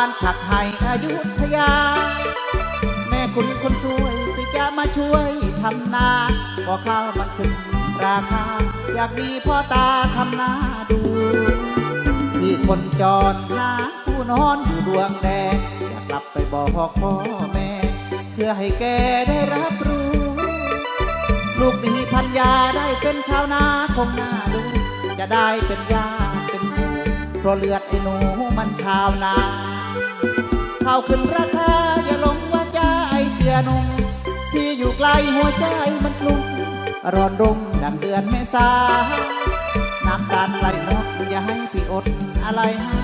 านผักไห่อายุธยา แม่คุณคนสวยที่จะมาช่วยทำนาพอข้าวมันขึ้นราคา อยากมีพ่อตาทำนาดู ที่คนจรหาผู้นอนอยู่ดวงแดงอยากกลับไปบอกพ่อแม่ เพื่อให้แกได้รับรู้ ลูกมีพันยาได้เป็นชาวนาคงน่าดูจะได้เป็นยาเป็นผู้เพราะเลือดไอ้หนูมันชาวนา ข้าวขึ้นราคา อย่าลงว่าใจเสียนุ่มที่อยู่ไกลหัวใจมันกลุ้มร้อนรุ่มดังเดือนเมษาน้ำตาลไหลหมดอย่าให้พี่อดอะไรหา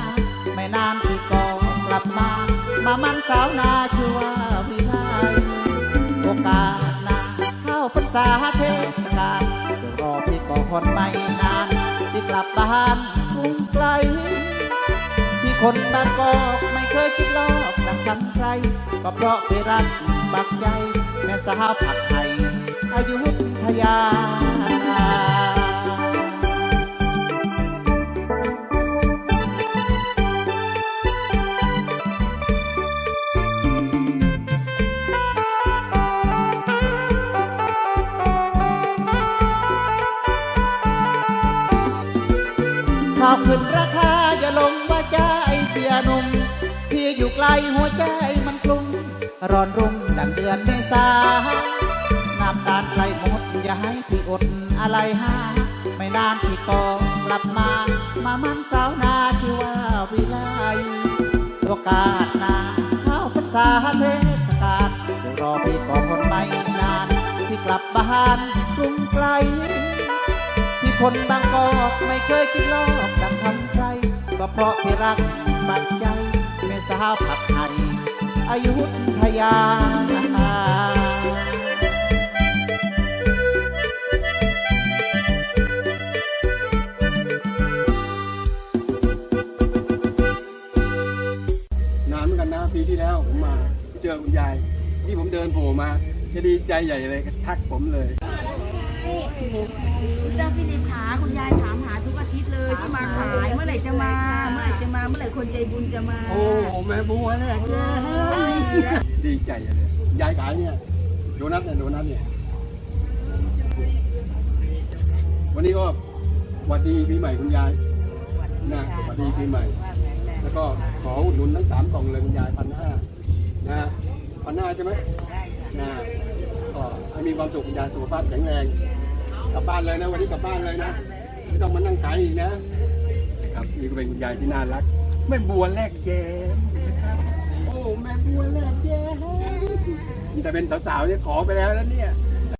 ไม่นานพี่ก็กลับมา มามันสาวนาชื่อว่าวิไลโอกาสหนาเข้าพรรษาเทศกาลเดี๋ยวรอพี่ก่อนไม่นาน พี่กลับบ้านกรุงไกล คนบางกอกไม่เคยคิดลอกนักทำใคร ก็เพราะไปรักบักใจแม่สาวผักไทยอายุทยาข้าวขึ้นรา ใจมันกลุ้มร้อนรุ่มดังเดือนเมษาน้ำตาลไหลหมดอย่าให้พี่อดอะไรหาไม่นานพี่ก็กลับมา มามันสาวนาที่ว่าวิไลโอกาสนาเข้าพรรษาเทศกาลเดี๋ยวรอพี่ก่อนไม่นานพี่กลับบ้านกรุงไกลที่คนบางกอกไม่เคยคิดลอกดังคำใครก็เพราะพี่รักบัดใจแม่ สาวผักไทยอายุทยา นานเหมือนกันนะปีที่แล้วผมมาเจอคุณยาย ที่ผมเดินโผล่มาจะดีใจใหญ่เลยทักผมเลยคุณเจ้าพี่นิพขาคุณยายถามหาทุกอาทิตย์เลยที่มาขายเมื่อไหร่จะมา จะมาเมื่อไหร่คนใจบุญจะมาโอ้แม่บัวเนี่ยเจ้ยดีใจใหญ่เลยยายขายเนี่ยโดนัทเนี่ยโดนัทเนี่ยวันนี้ก็หวัดดีปีใหม่คุณยายนะหวัดดีปีใหม่ แล้วก็ขออุดหนุนทั้งสามกล่องเลยคุณยายพันห้านะพันห้าใช่ไหมนะก็ให้มีความสุขคุณยายสุขภาพแข็งแรงกลับบ้านเลยนะวันนี้กลับบ้านเลยนะไม่ต้องมานั่งขายอีกนะ ครับนี่ก็เป็นคุณยายที่น่ารักแม่บัวแลกแย้มนะครับโอ้แม่บัวแลกแย้มแต่เป็นสาวๆเนี่ยขอไปแล้วแล้วเนี่ย